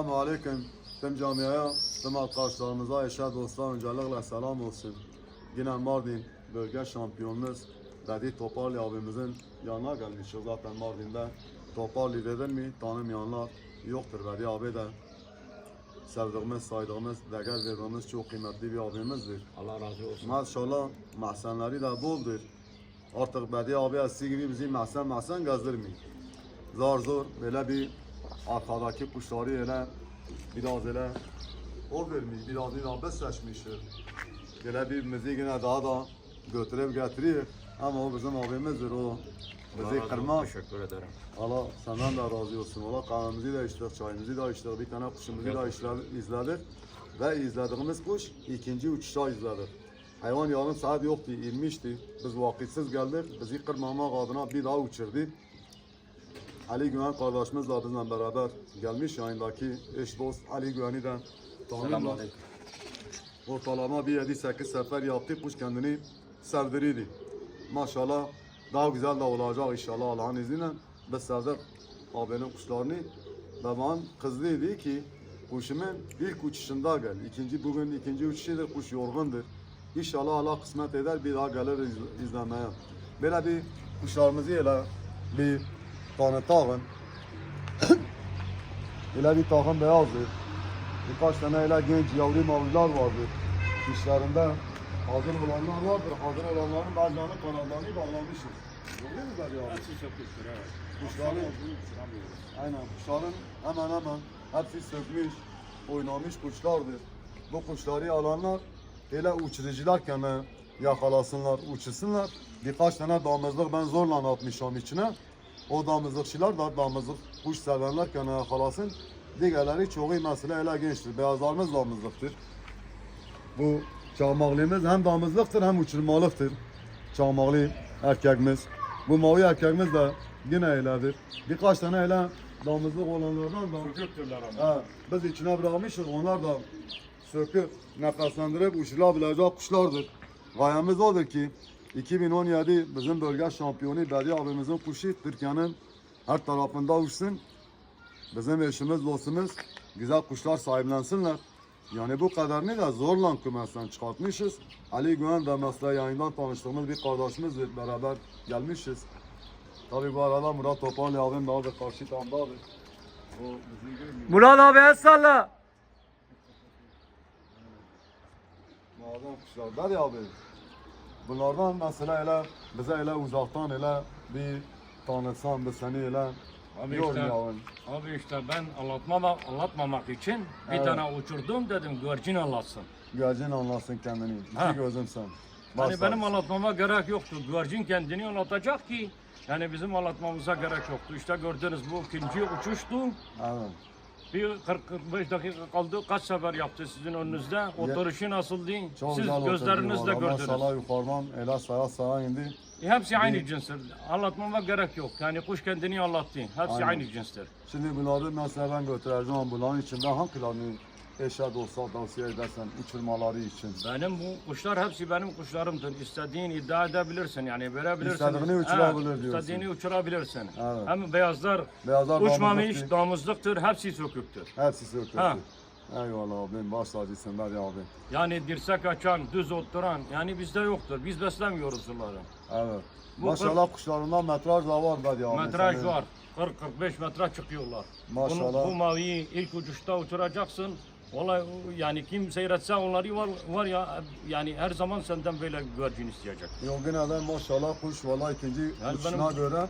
Selamun Aleyküm. Tüm camiaya, tüm arkadaşlarımıza, eşe dostlar öncelikle selam olsun. Yine Mardin bölge şampiyonumuz Dedi Toparlı abimizin yanına gelmişiz zaten Mardin'de. Toparlı dedin mi tanımayanlar yoktur Dedi abi de. Sevdiğimiz, saydığımız, değer verdiğimiz çok kıymetli bir abimizdir. Allah razı olsun. Maşallah mahzenleri de boldur. Artık Bedi abi eski gibi bizi mahzen mahzen gezdirmiyor. Zor zor böyle bir arkadaki kuşları öyle biraz öyle o vermiş, biraz yine besleşmiştir. Böyle bir müziği yine daha da götürüp getiriyor. Ama o bizim abimizdir o. Bizi kırmaz. Teşekkür ederim. Allah senden de razı olsun. Allah kahvemizi de içtik, çayımızı da içtik, bir tane kuşumuzu da izledik. Ve izlediğimiz kuş ikinci uçuşta izledik. Hayvan yarım saat yoktu, inmişti. Biz vakitsiz geldik, bizi kırmamak adına bir daha uçurdu. Ali Güven kardeşimizle bizimle beraber gelmiş yayındaki eş dost Ali Güven'i de. Selamünaleyküm. Ortalama bir 7-8 sefer yaptı, kuş kendini sevdirirdi. Maşallah daha güzel de olacak inşallah Allah'ın izniyle. Biz sevdik abinin kuşlarını. Kızdı dedi ki kuşumun ilk uçuşunda gel. İkinci bugün ikinci uçuşudur, kuş yorgundur. İnşallah Allah kısmet eder bir daha gelir iz- izlemeye. Böyle bir kuşlarımızı öyle bir tanıtalım. Öyle bir takım beyazdır. Birkaç tane öyle genç yavru mavrular vardır. İşlerinde hazır olanlar vardır. Hazır olanların bazılarını kanallarını bağlamışız. Doğru mu Zari abi? Hepsi çok şükür evet. Kuşların, aynen kuşların hemen hemen hepsi sökmüş, oynamış kuşlardır. Bu kuşları alanlar hele uçurucularken de yakalasınlar, uçursunlar. Birkaç tane damızlık ben zorla atmışım içine. O damızlıkçılar da damızlık kuş sevenlerken yakalasın. Diğerleri çoğu mesela hele gençtir. Beyazlarımız damızlıktır. Bu çağmaklımız hem damızlıktır hem uçurmalıktır. Çağmaklı erkekimiz. Bu mavi erkekimiz de yine öyledir. Birkaç tane öyle damızlık olanlardan da Çocukturlar ama. He, biz içine bırakmışız. Onlar da söküp nefeslendirip uçurabilecek kuşlardır. Gayemiz odur ki 2017 bizim bölge şampiyonu Bedi abimizin kuşu Türkiye'nin her tarafında uçsun. Bizim eşimiz, dostumuz güzel kuşlar sahiplensinler. Yani bu kadarını da zorla kümesten çıkartmışız. Ali Güven de mesela yayından tanıştığımız bir kardeşimizle beraber gelmişiz. Tabi bu arada Murat Topal abim daha da karşı bizi görmüyor. Murat abi el salla. Muazzam kuşlar. Bari abi. Bunlardan mesela hele bize hele uzaktan hele bir tanıtsan biz seni hele Abi işte, yavrum. abi işte ben anlatmamak, anlatmamak için bir Evet. tane uçurdum dedim güvercin anlatsın. Güvercin anlatsın kendini. Ha. İki gözüm sen. Hani benim anlatmama gerek yoktu. Güvercin kendini anlatacak ki yani bizim anlatmamıza gerek yoktu. İşte gördünüz bu ikinci uçuştu. Evet. Bir 40-45 dakika kaldı. Kaç sefer yaptı sizin önünüzde? Oturuşu nasıldı? Çok Siz güzel gözlerinizle oturdu. gördünüz. Maşallah yukarıdan ele saya saya indi. E, Hepsi aynı cinstir. Anlatmama gerek yok. Yani kuş kendini anlattı. Hepsi Aynen. aynı cinstir. Şimdi bunları mesela ben götüreceğim bunların içinde hangilerini eşe dosta tavsiye edersen uçurmaları için. Benim bu kuşlar hepsi benim kuşlarımdır. İstediğini iddia edebilirsin yani verebilirsin. İstediğini uçurabilir Evet, diyorsun. İstediğini uçurabilirsin. Evet. Hem beyazlar Beyazlar uçmamış, damızlıktır. damızlıktır. Hepsi söküktür. Hepsi söküldü. Ha. Eyvallah abim baş tacısın Bari abi. Yani dirsek açan, düz oturan yani bizde yoktur. Biz beslemiyoruz bunları. Evet. Bu Maşallah kuşlarından metraj da var Bari abi. Metraj senin. var. 40-45 metre çıkıyorlar. Maşallah. Bunu, bu maviyi ilk uçuşta uçuracaksın. Vallahi yani kim seyretse onları var, var ya yani her zaman senden böyle güvercin isteyecek. Yok yine de maşallah kuş valla ikinci Yani uçuşuna benim- göre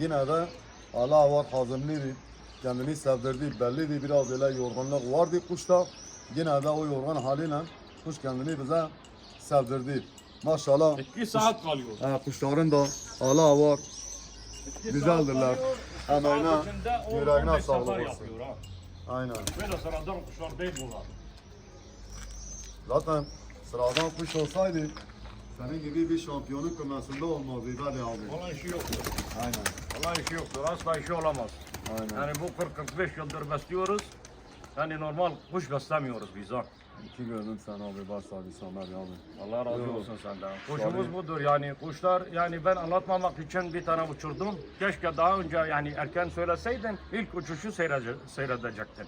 yine de Allah var hazımlıydı. Kendini sevdirdi belliydi biraz öyle yorgunluk vardı kuşta. Yine de o yorgun haliyle kuş kendini bize sevdirdi. Maşallah. 2 saat kalıyor. Ha, kuşların da Allah var. İki Güzeldirler. on- yüreğine 15 sağlık olsun. yapıyor ha. Aynen. Böyle sıradan kuşlar değil bunlar. Zaten sıradan kuş olsaydı senin gibi bir şampiyonun kümesinde olmazdı hadi abi. Olan işi yoktur. Aynen. Olan işi yoktur. Asla işi olamaz. Aynen. Yani bu 40-45 yıldır besliyoruz. Yani normal kuş beslemiyoruz biz ha. İki gözüm sen abi baş tacı Samer abi. Allah razı Yok. olsun senden. Kuşumuz Tabii. budur yani kuşlar yani ben anlatmamak için bir tane uçurdum. Keşke daha önce yani erken söyleseydin ilk uçuşu seyrede- seyredecektin.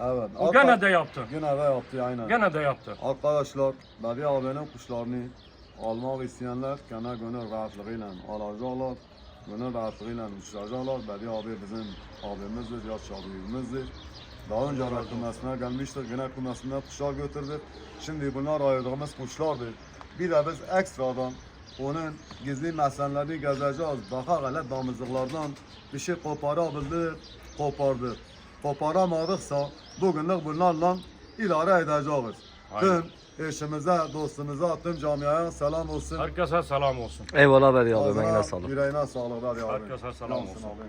Evet. O gene de yaptı. Gene de yaptı aynen. Gene de yaptı. Arkadaşlar Bedi abinin kuşlarını almak isteyenler gene gönül rahatlığıyla alacaklar. Gönül rahatlığıyla uçuracaklar. Bedi abi bizim abimizdir, yaş abimizdir. Daha önce de kümesine gelmiştik. Yine kümesine kuşlar götürdük. Şimdi bunlar ayırdığımız kuşlardır. Bir de biz ekstradan onun gizli meselelerini gezeceğiz. Daha hele damızlıklardan bir şey koparabildik, kopardık. Koparamadıksa bugünlük bunlarla idare edeceğiz. Aynen. Tüm eşimize, dostumuza, tüm camiaya selam olsun. Herkese selam olsun. Eyvallah Bedi abi. Ağzına. Yüreğine sağlık. Hadi abi. Herkese selam olsun. abim.